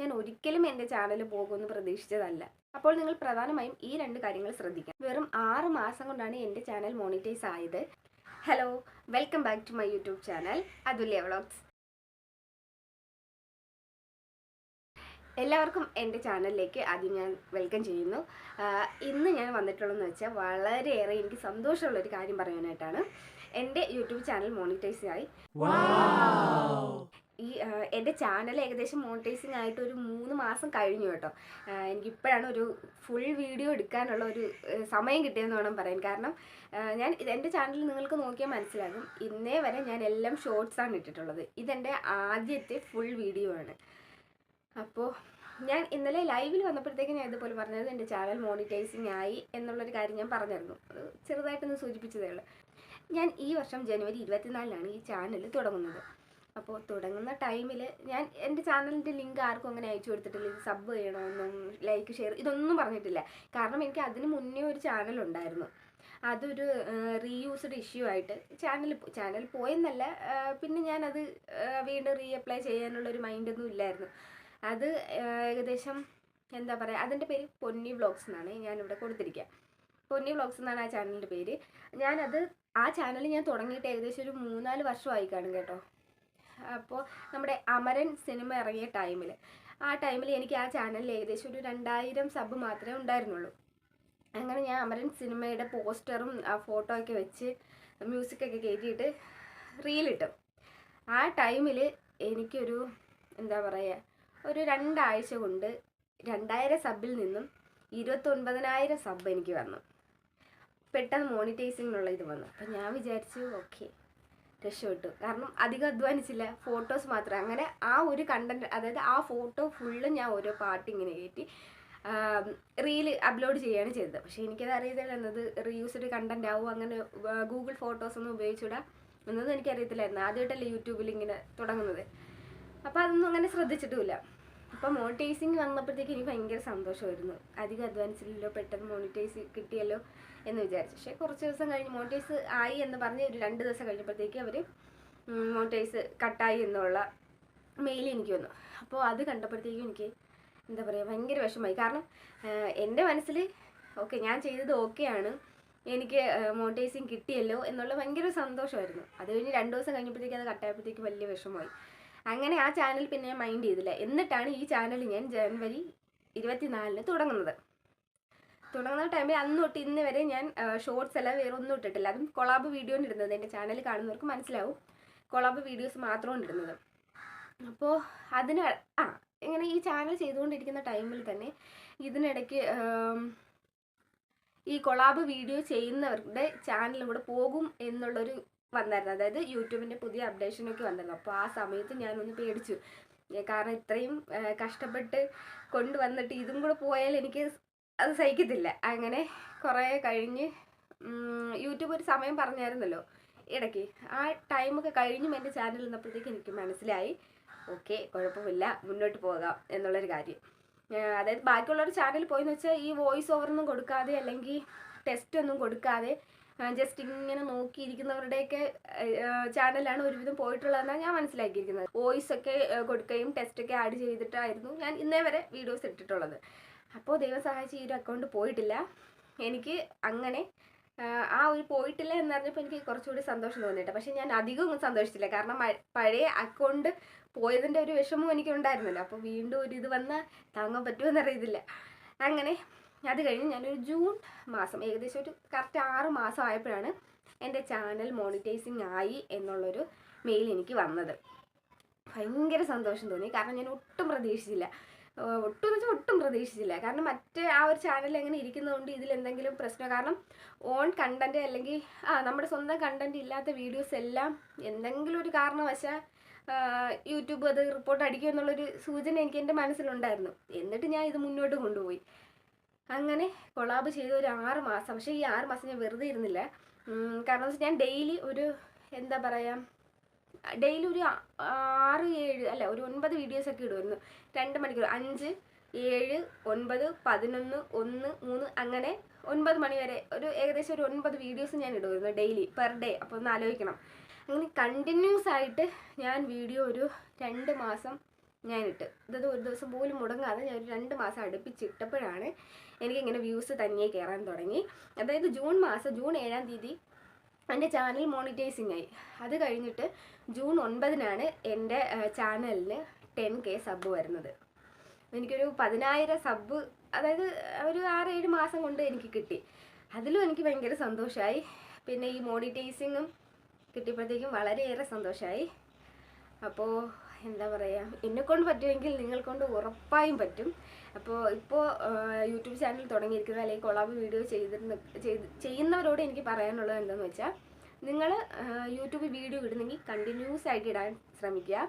ഞാൻ ഒരിക്കലും എന്റെ ചാനൽ പോകുമെന്ന് പ്രതീക്ഷിച്ചതല്ല. അപ്പോൾ നിങ്ങൾ പ്രധാനമായും ഈ രണ്ട് കാര്യങ്ങൾ ശ്രദ്ധിക്കണം. വെറും ആറ് മാസം കൊണ്ടാണ് എന്റെ ചാനൽ മോണിറ്റൈസ് ആയത്. Hello welcome back to my YouTube channel Athulya vlogs. എല്ലാവർക്കും എന്റെ ചാനലിലേക്ക് ആദ്യം ഞാൻ വെൽക്കം ചെയ്യുന്നു. ഇന്ന് ഞാൻ വന്നിട്ടുള്ളതെന്ന് വെച്ചാൽ വളരെയേറെ എനിക്ക് സന്തോഷമുള്ള ഒരു കാര്യം പറയാനായിട്ടാണ്. എന്റെ യൂട്യൂബ് ചാനൽ മോണിറ്റൈസ് ആയി ഈ എന്റെ ചാനൽ ഏകദേശം മോണിറ്റൈസിങ് ആയിട്ട് ഒരു മൂന്ന് മാസം കഴിഞ്ഞു കേട്ടോ. എനിക്കിപ്പോഴാണ് ഒരു ഫുൾ വീഡിയോ എടുക്കാനുള്ള ഒരു സമയം കിട്ടിയെന്ന് വേണം പറയാൻ. കാരണം ഞാൻ എന്റെ ചാനൽ നിങ്ങൾക്ക് നോക്കിയാൽ മനസ്സിലാകും. ഇന്നേ വരെ ഞാൻ എല്ലാം ഷോർട്സാണ് ഇട്ടിട്ടുള്ളത്. ഇതെന്റെ ആദ്യത്തെ ഫുൾ വീഡിയോ ആണ്. അപ്പോൾ ഞാൻ ഇന്നലെ ലൈവിൽ വന്നപ്പോഴത്തേക്ക് ഞാൻ ഇതുപോലെ പറഞ്ഞത് എന്റെ ചാനൽ മോണിറ്റൈസിങ് ആയി എന്നുള്ളൊരു കാര്യം ഞാൻ പറഞ്ഞിരുന്നു. അത് ചെറുതായിട്ടൊന്ന് സൂചിപ്പിച്ചതേ ഉള്ളൂ. ഞാൻ ഈ വർഷം ജനുവരി ഇരുപത്തിനാലിനാണ് ഈ ചാനൽ തുടങ്ങുന്നത്. അപ്പോൾ തുടങ്ങുന്ന ടൈമിൽ ഞാൻ എന്റെ ചാനലിന്റെ ലിങ്ക് ആർക്കും അങ്ങനെ അയച്ചു കൊടുത്തിട്ടില്ല. സബ് ചെയ്യണമെന്നും ലൈക്ക് ഷെയർ ഇതൊന്നും പറഞ്ഞിട്ടില്ല. കാരണം എനിക്ക് അതിന് മുന്നേ ഒരു ചാനൽ ഉണ്ടായിരുന്നു. അതൊരു റീയൂസ്ഡ് ഇഷ്യൂ ആയിട്ട് ചാനൽ ചാനൽ പോയെന്നല്ല. പിന്നെ ഞാനത് വീണ്ടും റീഅപ്ലൈ ചെയ്യാനുള്ള ഒരു മൈൻഡൊന്നും ഇല്ലായിരുന്നു. അത് ഏകദേശം എന്താ പറയുക അതിന്റെ പേര് പൊന്നി വ്ളോഗ്സ് എന്നാണ് ഞാനിവിടെ കൊടുത്തിരിക്കുക പൊന്നി വ്ളോഗ്സ് എന്നാണ് ആ ചാനലിന്റെ പേര്. ഞാനത് ആ ചാനൽ ഞാൻ തുടങ്ങിയിട്ട് ഏകദേശം ഒരു മൂന്നാൽ വർഷമായി കാണും കേട്ടോ. അപ്പോൾ നമ്മുടെ അമരൻ സിനിമ ഇറങ്ങിയ ടൈമിൽ ആ ടൈമിൽ എനിക്ക് ആ ചാനലിൽ ഏകദേശം ഒരു രണ്ടായിരം സബ് മാത്രമേ ഉണ്ടായിരുന്നുള്ളൂ. അങ്ങനെ ഞാൻ അമരൻ സിനിമയുടെ പോസ്റ്ററും ആ ഫോട്ടോ ഒക്കെ വെച്ച് മ്യൂസിക്കൊക്കെ കയറ്റിയിട്ട് റീലിട്ടു ആ ടൈമിൽ എനിക്കൊരു എന്താ പറയുക ഒരു രണ്ടാഴ്ച കൊണ്ട് രണ്ടായിരം സബിൽ നിന്നും ഇരുപത്തൊൻപതിനായിരം സബ് എനിക്ക് വന്നു. പെട്ടെന്ന് മോണിറ്റൈസിങ്ങിനുള്ള ഇത് വന്നു. അപ്പം ഞാൻ വിചാരിച്ചു ഓക്കെ രക്ഷപ്പെട്ടു. കാരണം അധികം അധ്വാനിച്ചില്ല. ഫോട്ടോസ് മാത്രം. അങ്ങനെ ആ ഒരു കണ്ടന്റ് അതായത് ആ ഫോട്ടോ ഫുള്ള് ഞാൻ ഓരോ പാട്ട് ഇങ്ങനെ കയറ്റി റീൽ അപ്ലോഡ് ചെയ്യുകയാണ് ചെയ്തത്. പക്ഷേ എനിക്കത് അറിയത്തില്ല. എന്നത് റീയൂസ്ഡ് കണ്ടന്റ് ആവും? അങ്ങനെ ഗൂഗിൾ ഫോട്ടോസ് ഒന്നും ഉപയോഗിച്ചുകൂടാ? എന്നൊന്നും എനിക്കറിയത്തില്ലായിരുന്നു ആദ്യമായിട്ടല്ലേ യൂട്യൂബിൽ ഇങ്ങനെ തുടങ്ങുന്നത്. അപ്പോൾ അതൊന്നും അങ്ങനെ ശ്രദ്ധിച്ചിട്ടുമില്ല. അപ്പോൾ മോണിറ്റൈസിങ് വന്നപ്പോഴത്തേക്ക് എനിക്ക് ഭയങ്കര സന്തോഷമായിരുന്നു. അധികം അധ്വാനിച്ചില്ലല്ലോ. പെട്ടെന്ന് മോണിറ്റൈസ് കിട്ടിയല്ലോ. എന്ന് വിചാരിച്ചു. പക്ഷേ കുറച്ച് ദിവസം കഴിഞ്ഞ് മോണിറ്റൈസ് ആയി എന്ന് പറഞ്ഞ് ഒരു രണ്ട് ദിവസം കഴിഞ്ഞപ്പോഴത്തേക്ക് അവർ മോണിറ്റൈസ് കട്ടായി എന്നുള്ള മെയിൽ എനിക്ക് വന്നു. അപ്പോൾ അത് കണ്ടപ്പോഴത്തേക്കും എനിക്ക് എന്താ പറയുക ഭയങ്കര വിഷമമായി. കാരണം എന്റെ മനസ്സിൽ ഓക്കെ ഞാൻ ചെയ്തത് ഓക്കെയാണ്. എനിക്ക് മോണിറ്റൈസിങ് കിട്ടിയല്ലോ എന്നുള്ള ഭയങ്കര സന്തോഷമായിരുന്നു. അത് കഴിഞ്ഞ് രണ്ട് ദിവസം കഴിഞ്ഞപ്പോഴത്തേക്ക് അത് കട്ടായപ്പോഴത്തേക്ക് വലിയ വിഷമമായി. അങ്ങനെ ആ ചാനൽ പിന്നെ മൈൻഡ് ചെയ്തില്ല. എന്നിട്ടാണ് ഈ ചാനൽ ഞാൻ ജനുവരി ഇരുപത്തിനാലിന് തുടങ്ങുന്നത്. തുടങ്ങുന്ന ടൈമിൽ അന്ന് തൊട്ട് ഇന്ന് വരെ ഞാൻ ഷോർട്സ് എല്ലാം വേറെ ഒന്നും ഇട്ടിട്ടില്ല. അതും കൊളാബ് വീഡിയോ ഇടുന്നത്. എന്റെ ചാനൽ കാണുന്നവർക്ക് മനസ്സിലാവും. കൊളാബ് വീഡിയോസ് മാത്രമാണ് ഇടുന്നത്. അപ്പോൾ അതിന് ആ ഇങ്ങനെ ഈ ചാനൽ ചെയ്തുകൊണ്ടിരിക്കുന്ന ടൈമിൽ തന്നെ ഇതിനിടയ്ക്ക് ഈ കൊളാബ് വീഡിയോ ചെയ്യുന്നവരുടെ ചാനലും കൂടെ പോകും എന്നുള്ളൊരു വന്നായിരുന്നു. അതായത് യൂട്യൂബിന്റെ പുതിയ അപ്ഡേഷനൊക്കെ വന്നിരുന്നു അപ്പോൾ ആ സമയത്ത് ഞാനൊന്ന് പേടിച്ചു. കാരണം ഇത്രയും കഷ്ടപ്പെട്ട് കൊണ്ടുവന്നിട്ട് ഇതും കൂടെ പോയാൽ എനിക്ക് അത് സഹിക്കത്തില്ല. അങ്ങനെ കുറേ കഴിഞ്ഞ് യൂട്യൂബ് ഒരു സമയം പറഞ്ഞായിരുന്നല്ലോ ഇടയ്ക്ക്. ആ ടൈമൊക്കെ കഴിഞ്ഞും എന്റെ ചാനൽ നിന്നപ്പോഴത്തേക്ക് എനിക്ക് മനസ്സിലായി. ഓക്കെ കുഴപ്പമില്ല മുന്നോട്ട് പോകാം എന്നുള്ളൊരു കാര്യം. അതായത് ബാക്കിയുള്ളൊരു ചാനൽ പോയെന്ന് വെച്ചാൽ ഈ വോയിസ് ഓവറൊന്നും കൊടുക്കാതെ അല്ലെങ്കിൽ ടെസ്റ്റ് ഒന്നും കൊടുക്കാതെ ജസ്റ്റ് ഇങ്ങനെ നോക്കിയിരിക്കുന്നവരുടെയൊക്കെ ചാനലാണ് ഒരുവിധം പോയിട്ടുള്ളതെന്നാണ് ഞാൻ മനസ്സിലാക്കിയിരിക്കുന്നത്. വോയിസ് ഒക്കെ കൊടുക്കുകയും ടെസ്റ്റൊക്കെ ആഡ് ചെയ്തിട്ടായിരുന്നു ഞാൻ ഇന്നേ വരെ വീഡിയോസ് ഇട്ടിട്ടുള്ളത്. അപ്പോൾ ദൈവം സഹായിച്ച് ഈ ഒരു അക്കൗണ്ട് പോയിട്ടില്ല. എനിക്ക് അങ്ങനെ ആ ഒരു പോയിട്ടില്ല എന്ന് പറഞ്ഞപ്പോൾ എനിക്ക് കുറച്ചുകൂടി സന്തോഷം തോന്നിയിട്ട്. പക്ഷേ ഞാൻ അധികം സന്തോഷിച്ചില്ല. കാരണം പഴയ അക്കൗണ്ട് പോയതിന്റെ ഒരു വിഷമവും എനിക്ക് ഉണ്ടായിരുന്നല്ലോ അപ്പോൾ വീണ്ടും ഒരു ഇത് വന്നാൽ താങ്ങാൻ പറ്റുമെന്ന് അറിയത്തില്ല. അങ്ങനെ അത് കഴിഞ്ഞ് ഞാനൊരു ജൂൺ മാസം ഏകദേശം ഒരു കറക്റ്റ് ആറ് മാസം ആയപ്പോഴാണ് എന്റെ ചാനൽ മോണിറ്റൈസിങ് ആയി എന്നുള്ളൊരു മെയിൽ എനിക്ക് വന്നത്. ഭയങ്കര സന്തോഷം തോന്നി. കാരണം ഞാൻ ഒട്ടും പ്രതീക്ഷിച്ചില്ല. ഒട്ടും വെച്ചാൽ ഒട്ടും പ്രതീക്ഷിച്ചില്ല. കാരണം മറ്റേ ആ ഒരു ചാനൽ എങ്ങനെ ഇരിക്കുന്നതുകൊണ്ട് ഇതിൽ എന്തെങ്കിലും പ്രശ്നം. കാരണം ഓൺ കണ്ടന്റ് അല്ലെങ്കിൽ ആ നമ്മുടെ സ്വന്തം കണ്ടന്റ് ഇല്ലാത്ത വീഡിയോസ് എല്ലാം എന്തെങ്കിലും ഒരു കാരണവശാൽ യൂട്യൂബ് അത് റിപ്പോർട്ട് അടിക്കും എന്നുള്ളൊരു സൂചന എനിക്ക് എന്റെ മനസ്സിലുണ്ടായിരുന്നു. എന്നിട്ട് ഞാൻ ഇത് മുന്നോട്ട് കൊണ്ടുപോയി. അങ്ങനെ കൊളാബ് ചെയ്ത ഒരു ആറ് മാസം. പക്ഷേ ഈ ആറ് മാസം ഞാൻ വെറുതെ ഇരുന്നില്ല. കാരണം ഞാൻ ഡെയിലി ഒരു എന്താ പറയുക ഡെയിലി ഒരു ആറ് ഏഴ് അല്ല ഒരു ഒൻപത് വീഡിയോസ് ഒക്കെ ഇടുമായിരുന്നു. രണ്ട് മണിക്കൂർ അഞ്ച് ഏഴ് ഒൻപത് പതിനൊന്ന് ഒന്ന് മൂന്ന് അങ്ങനെ ഒൻപത് മണി വരെ ഒരു ഏകദേശം ഒരു ഒൻപത് വീഡിയോസ് ഞാൻ ഇടുമായിരുന്നു ഡെയിലി പെർ ഡേ അപ്പോൾ ഒന്ന് ആലോചിക്കണം. അങ്ങനെ കണ്ടിന്യൂസ് ആയിട്ട് ഞാൻ വീഡിയോ ഒരു രണ്ട് മാസം ഞാനിട്ട് ഇതത് ഒരു ദിവസം പോലും മുടങ്ങാതെ ഞാൻ ഒരു രണ്ട് മാസം അടുപ്പിച്ചിട്ടപ്പോഴാണ് എനിക്കിങ്ങനെ വ്യൂസ് തനിയെ കയറാൻ തുടങ്ങി. അതായത് ജൂൺ മാസം ജൂൺ ഏഴാം തീയതി എന്റെ ചാനൽ മോണിറ്റൈസിങ് ആയി. അത് കഴിഞ്ഞിട്ട് ജൂൺ ഒൻപതിനാണ് എന്റെ ചാനലിന് ടെൻ കെ സബ് വരുന്നത്. എനിക്കൊരു പതിനായിരം സബ് അതായത് ഒരു ആറേഴ് മാസം കൊണ്ട് എനിക്ക് കിട്ടി. അതിലും എനിക്ക് ഭയങ്കര സന്തോഷമായി പിന്നെ ഈ മോണിറ്റൈസിങ്ങും കിട്ടിയപ്പോഴത്തേക്കും വളരെയേറെ സന്തോഷമായി അപ്പോൾ എന്താ പറയുക എന്നെക്കൊണ്ട് പറ്റുമെങ്കിൽ നിങ്ങൾക്കൊണ്ട് ഉറപ്പായും പറ്റും. അപ്പോൾ ഇപ്പോൾ യൂട്യൂബ് ചാനൽ തുടങ്ങിയിരിക്കുന്ന അല്ലെങ്കിൽ കൊളാബ് വീഡിയോ ചെയ്തിരുന്ന ചെയ്ത് ചെയ്യുന്നവരോട് എനിക്ക് പറയാനുള്ളത് എന്താണെന്ന് വെച്ചാൽ നിങ്ങൾ യൂട്യൂബിൽ വീഡിയോ ഇടുന്നെങ്കിൽ കണ്ടിന്യൂസ് ആയിട്ട് ഇടാൻ ശ്രമിക്കുക.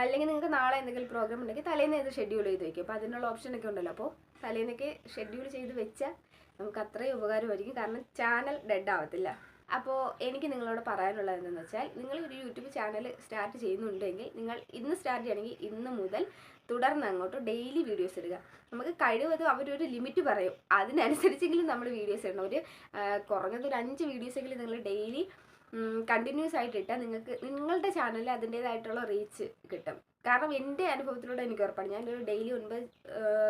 അല്ലെങ്കിൽ നിങ്ങൾക്ക് നാളെ എന്തെങ്കിലും പ്രോഗ്രാം ഉണ്ടെങ്കിൽ തലേന്ന് ഇത് ഷെഡ്യൂൾ ചെയ്ത് വെക്കും അപ്പോൾ അതിനുള്ള ഓപ്ഷനൊക്കെ ഉണ്ടല്ലോ. അപ്പോൾ തലേന്നൊക്കെ ഷെഡ്യൂൾ ചെയ്ത് വെച്ചാൽ നമുക്ക് അത്രയും ഉപകാരമായിരിക്കും. കാരണം ചാനൽ ഡെഡ് ആവത്തില്ല. അപ്പോൾ എനിക്ക് നിങ്ങളോട് പറയാനുള്ളത് എന്തെന്ന് വെച്ചാൽ നിങ്ങൾ ഒരു യൂട്യൂബ് ചാനൽ സ്റ്റാർട്ട് ചെയ്യുന്നുണ്ടെങ്കിൽ നിങ്ങൾ ഇന്ന് സ്റ്റാർട്ട് ചെയ്യണമെങ്കിൽ ഇന്ന് മുതൽ തുടർന്ന് അങ്ങോട്ട് ഡെയിലി വീഡിയോസ് ഇടുക. നമുക്ക് കഴിവതും അവരൊരു ലിമിറ്റ് പറയും. അതിനനുസരിച്ചെങ്കിലും നമ്മൾ വീഡിയോസ് ഇടണം. ഒരു കുറഞ്ഞത് ഒരു അഞ്ച് വീഡിയോസെങ്കിലും നിങ്ങൾ ഡെയിലി കണ്ടിന്യൂസ് ആയിട്ട് ഇട്ടാൽ നിങ്ങൾക്ക് നിങ്ങളുടെ ചാനലിൽ അതിന്റേതായിട്ടുള്ള റീച്ച് കിട്ടും. കാരണം എന്റെ അനുഭവത്തിലൂടെ എനിക്ക് ഉറപ്പാണ്. ഞാനൊരു ഡെയിലി ഒൻപത്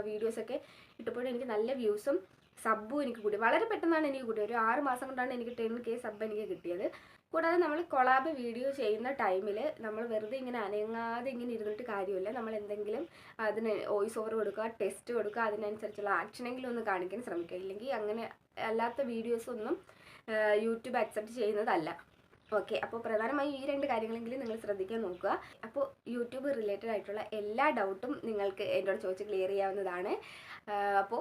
വീഡിയോസൊക്കെ ഇട്ടപ്പോഴും എനിക്ക് നല്ല വ്യൂസും സബ്ബും എനിക്ക് കൂടി. വളരെ പെട്ടെന്നാണ് എനിക്ക് കൂടിയത് ഒരു ആറ് മാസം കൊണ്ടാണ് എനിക്ക് ടെൻ കെ സബ് എനിക്ക് കിട്ടിയത്. കൂടാതെ നമ്മൾ കൊളാബ് വീഡിയോ ചെയ്യുന്ന ടൈമിൽ നമ്മൾ വെറുതെ ഇങ്ങനെ അനങ്ങാതെ ഇങ്ങനെ ഇരുന്നിട്ട് കാര്യമില്ല. നമ്മൾ എന്തെങ്കിലും അതിന് വോയിസ് ഓവർ കൊടുക്കുക ടെസ്റ്റ് കൊടുക്കുക അതിനനുസരിച്ചുള്ള ആക്ഷനെങ്കിലും ഒന്ന് കാണിക്കാൻ ശ്രമിക്കുക. ഇല്ലെങ്കിൽ അങ്ങനെ അല്ലാത്ത വീഡിയോസ് ഒന്നും യൂട്യൂബ് അക്സെപ്റ്റ് ചെയ്യുന്നതല്ല. ഓക്കെ അപ്പോൾ പ്രധാനമായും ഈ രണ്ട് കാര്യങ്ങളെങ്കിലും നിങ്ങൾ ശ്രദ്ധിക്കാൻ നോക്കുക. അപ്പോൾ യൂട്യൂബ് റിലേറ്റഡ് ആയിട്ടുള്ള എല്ലാ ഡൗട്ടും നിങ്ങൾക്ക് എന്നോട് ചോദിച്ച് ക്ലിയർ ചെയ്യാവുന്നതാണ്. അപ്പോൾ